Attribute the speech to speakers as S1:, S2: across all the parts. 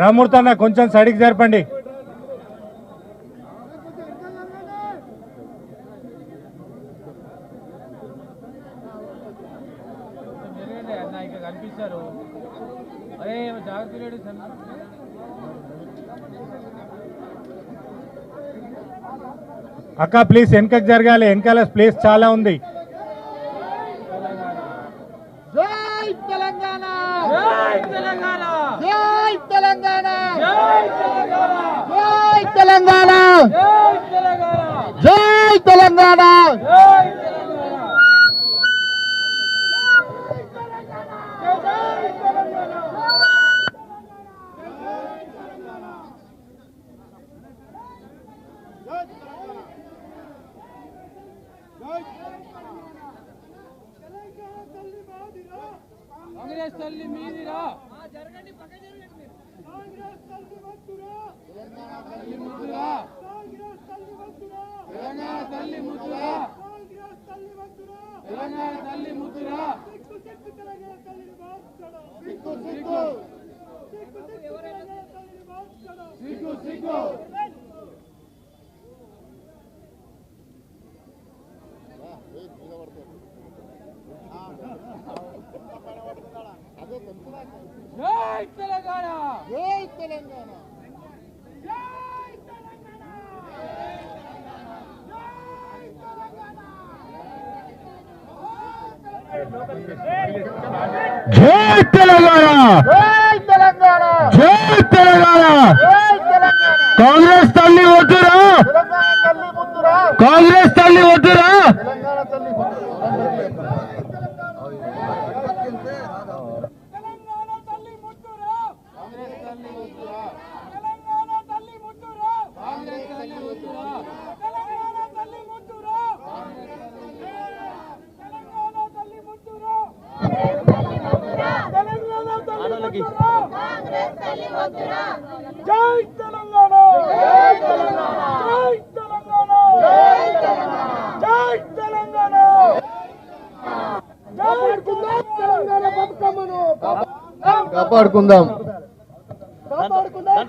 S1: రామూర్తి అన్న కొంచెం సైడ్కి జరపండి
S2: కనిపిస్తారు. అరే జాగ్రత్త లేడు
S1: అక్క ప్లీజ్ వెనకకి జరగాలి. వెనకాల ప్లేస్ చాలా ఉంది
S3: జై తెలంగాణ
S2: జై తెలంగాణ
S3: జై తెలంగాణ
S2: జై తెలంగాణ
S3: జై తెలంగాణ
S2: కాంగ్రెస్ తల్లి మీదిరా. తెలంగాణ తల్లి ముద్దురా. తెలంగాణ తల్లి ముద్దురా. సిగ్గు సిగ్గు సిగ్గు సిగ్గు నిలబడతారు జై తెలంగాణ!
S3: జై తెలంగాణ!
S1: జై తెలంగాణ!
S3: జై తెలంగాణ!
S1: జై తెలంగాణ!
S3: జై తెలంగాణ!
S1: కాంగ్రెస్ తల్లి వద్దురా
S3: తెలంగాణ తల్లి ముద్దురా!
S1: కాంగ్రెస్ తల్లి వద్దురా
S3: తెలంగాణ తల్లి
S2: కాంగ్రెస్ తల్లి ముద్దురా
S3: జై తెలంగాణ. జై తెలంగాణ. జై తెలంగాణ. జై తెలంగాణ. జై తెలంగాణ. కాపాడుకుందాం. తెలంగాణ బతుకమ్మను.
S4: కాపాడుకుందాం.
S3: కాపాడుకుందాం.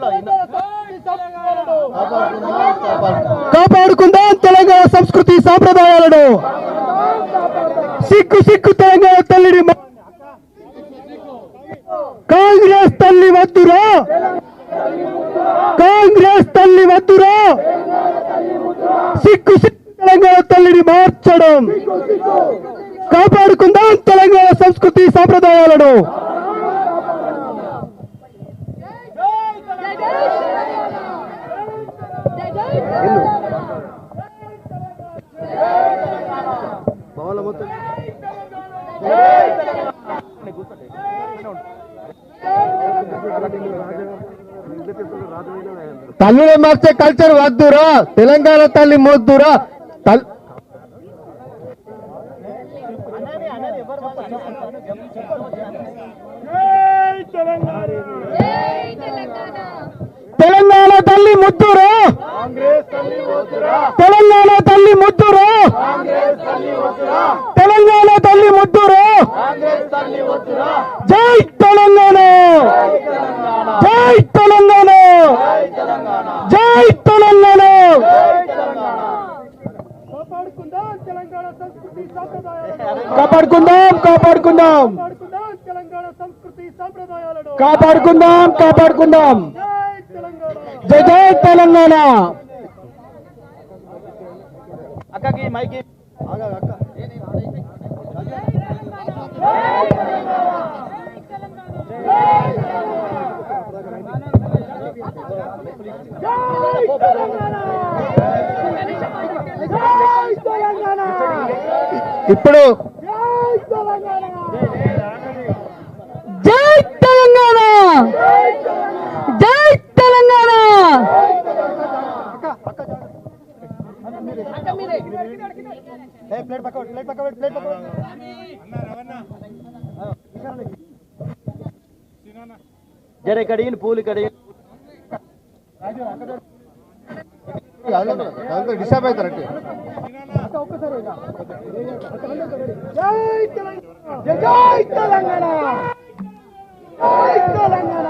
S4: కాపాడుకుందాం తెలంగాణ సంస్కృతి సాంప్రదాయాలను. సిగ్గు సిగ్గు తెలంగాణ తల్లిని మ- కాంగ్రెస్ తల్లి వద్దురా కాంగ్రెస్ తల్లి వద్దురా సిగ్గు తెలంగాణ తల్లిని మార్చడం. కాపాడుకుందాం తెలంగాణ సంస్కృతి సాంప్రదాయాలను. తల్లిని మార్చే కల్చర్ వద్దురా. తెలంగాణ తల్లి మొద్దురా. తెలంగాణ తల్లి ముద్దురా. తెలంగాణ తల్లి ముద్దురా. తెలంగాణ తల్లి ముద్దురా. జై తెలంగాణ!
S3: కాపాడుకుందాం
S4: కాపాడుకుందాం కాపాడుకుందాం!
S3: కాపాడుకుందాం
S4: జై జై తెలంగాణ!
S2: అక్కకి మైకి.
S3: జై తెలంగాణ.
S4: ఇప్పుడు
S3: జై తెలంగాణ
S4: జై తెలంగాణ! జై తెలంగాణ!
S3: ప్లేట్ పక్క ప్లేట్ పక్క ప్లేట్ పక్క
S2: జర ఇక్కడ పూలు ఇక్కడ
S4: డిస్టర్బ్ అవుతారంటే
S3: జై తెలంగాణ. జై తెలంగాణ.